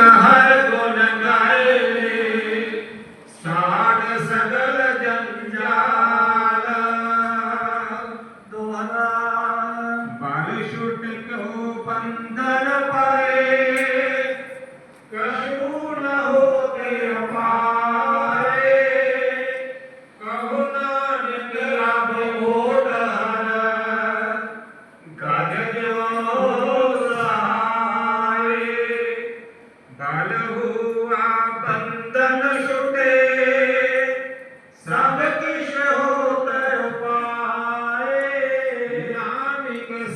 हर गुण गाए साध सगल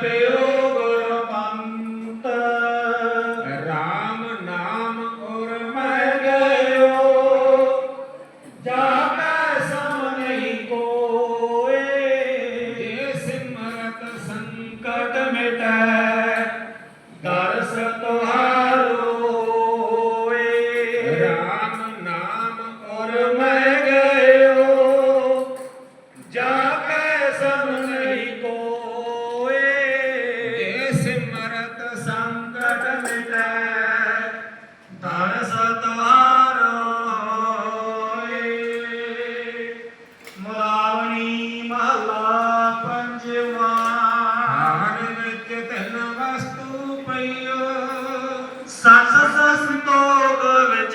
ਕਹਿ ਜਪਿਓ ਗੁਰਮੰਤ ਰਾਮ ਨਾਮ ਔਰ ਮੈਂ ਗਇਓ ਜਾਪੈ ਸਮ ਨਹੀਂ ਕੋਏ ਜੇ ਸਿਮਰਤ ਸੰਕਟ ਮਿਟੈ ਦਰਸ ਤੁਹਾਰੋਏ ਰਾਮ ਨਾਮ ਔਰ ਮੈਂ ਗਇਓ ਜਾਪੈ ਸਮ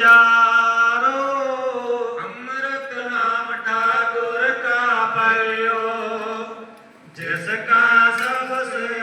ਵਿਚਾਰੋ ਅੰਮ੍ਰਿਤ ਨਾਮ ਠਾਕੁਰ ਕਾ ਪਇਓ ਜਿਸ ਕਾ ਸਭ ਸੇ